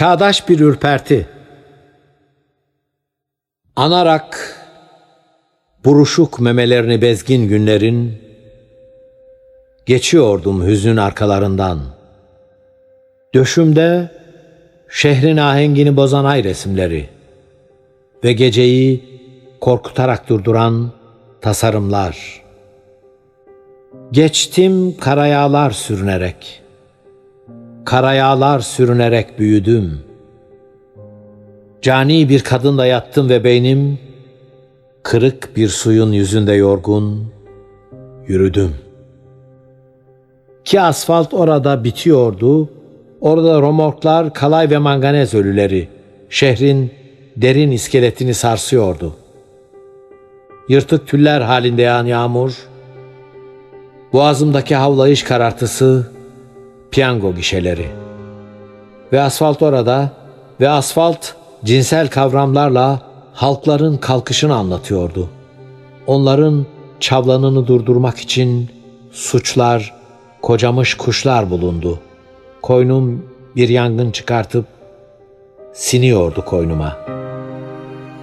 Çağdaş bir ürperti. Anarak buruşuk memelerini bezgin günlerin geçiyordum hüzün arkalarından. Döşümde şehrin ahengini bozan ay resimleri ve geceyi korkutarak durduran tasarımlar. Geçtim karayağlar sürünerek. Karayağlar sürünerek büyüdüm. Cani bir kadınla yattım ve beynim kırık bir suyun yüzünde yorgun yürüdüm. Ki asfalt orada bitiyordu. Orada romorklar, kalay ve manganez ölüleri şehrin derin iskeletini sarsıyordu. Yırtık tüller halinde yağan yağmur, boğazımdaki havlayış karartısı, piyango gişeleri. Ve asfalt orada ve asfalt cinsel kavramlarla halkların kalkışını anlatıyordu. Onların çavlanını durdurmak için suçlar, kocamış kuşlar bulundu. Koynum bir yangın çıkartıp siniyordu koynuma.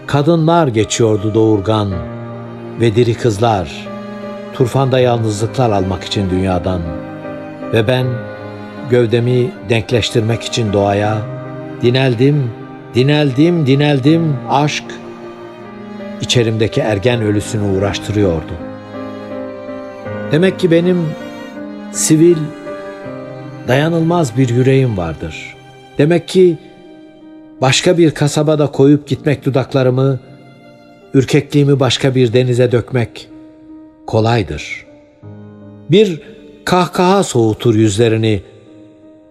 Kadınlar geçiyordu doğurgan ve diri kızlar, turfanda yalnızlıklar almak için dünyadan. Ve ben gövdemi denkleştirmek için doğaya dineldim, dineldim, dineldim aşk içerimdeki ergen ölüsünü uğraştırıyordu. Demek ki benim sivil, dayanılmaz bir yüreğim vardır. Demek ki başka bir kasabada koyup gitmek dudaklarımı, ürkekliğimi başka bir denize dökmek kolaydır. Bir kahkaha soğutur yüzlerini,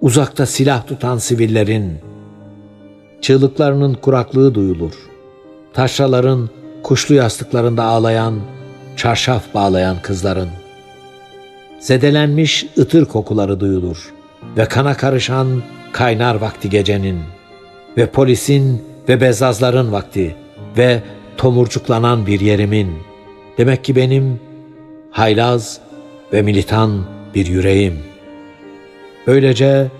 uzakta silah tutan sivillerin, çığlıklarının kuraklığı duyulur. Taşraların kuşlu yastıklarında ağlayan, çarşaf bağlayan kızların. Zedelenmiş ıtır kokuları duyulur ve kana karışan kaynar vakti gecenin ve polisin ve bezazların vakti ve tomurcuklanan bir yerimin. Demek ki benim haylaz ve militan bir yüreğim. Böylece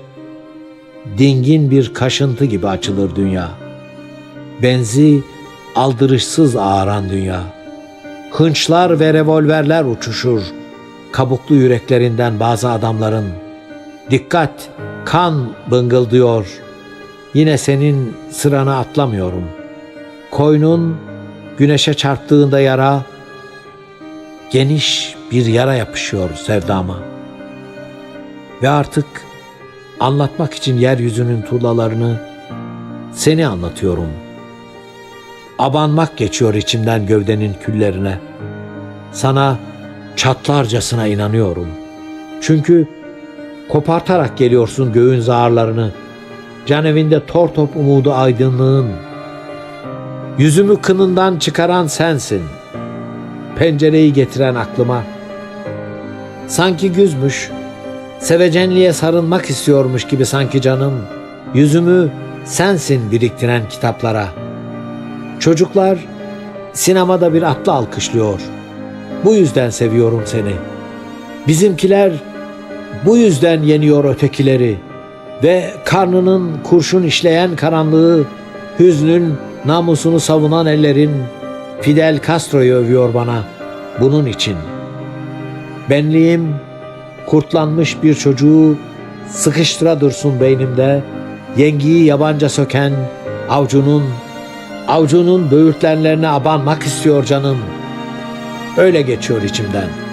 dingin bir kaşıntı gibi açılır dünya. Benzi aldırışsız ağaran dünya. Hınçlar ve revolverler uçuşur. Kabuklu yüreklerinden bazı adamların. Dikkat, kan bıngıldıyor. Yine senin sırana atlamıyorum. Koynun güneşe çarptığında yara, geniş bir yara yapışıyor sevdama. Ve artık anlatmak için yeryüzünün tuğlalarını seni anlatıyorum. Abanmak geçiyor içimden gövdenin küllerine. Sana çatlarcasına inanıyorum. Çünkü kopartarak geliyorsun göğün zağarlarını. Can evinde tor top umudu aydınlığın. Yüzümü kınından çıkaran sensin. Pencereyi getiren aklıma. Sanki güzmüş, sevecenliğe sarılmak istiyormuş gibi sanki canım. Yüzümü sensin biriktiren kitaplara. Çocuklar sinemada bir atlı alkışlıyor. Bu yüzden seviyorum seni. Bizimkiler bu yüzden yeniyor ötekileri ve karnının kurşun işleyen karanlığı, hüznün namusunu savunan ellerin Fidel Castro'yu övüyor bana bunun için. Benliğim kurtlanmış bir çocuğu sıkıştıra dursun beynimde, yengiyi yabanca söken avcunun, avcunun böğürtlenlerine abanmak istiyor canım. Öyle geçiyor içimden.''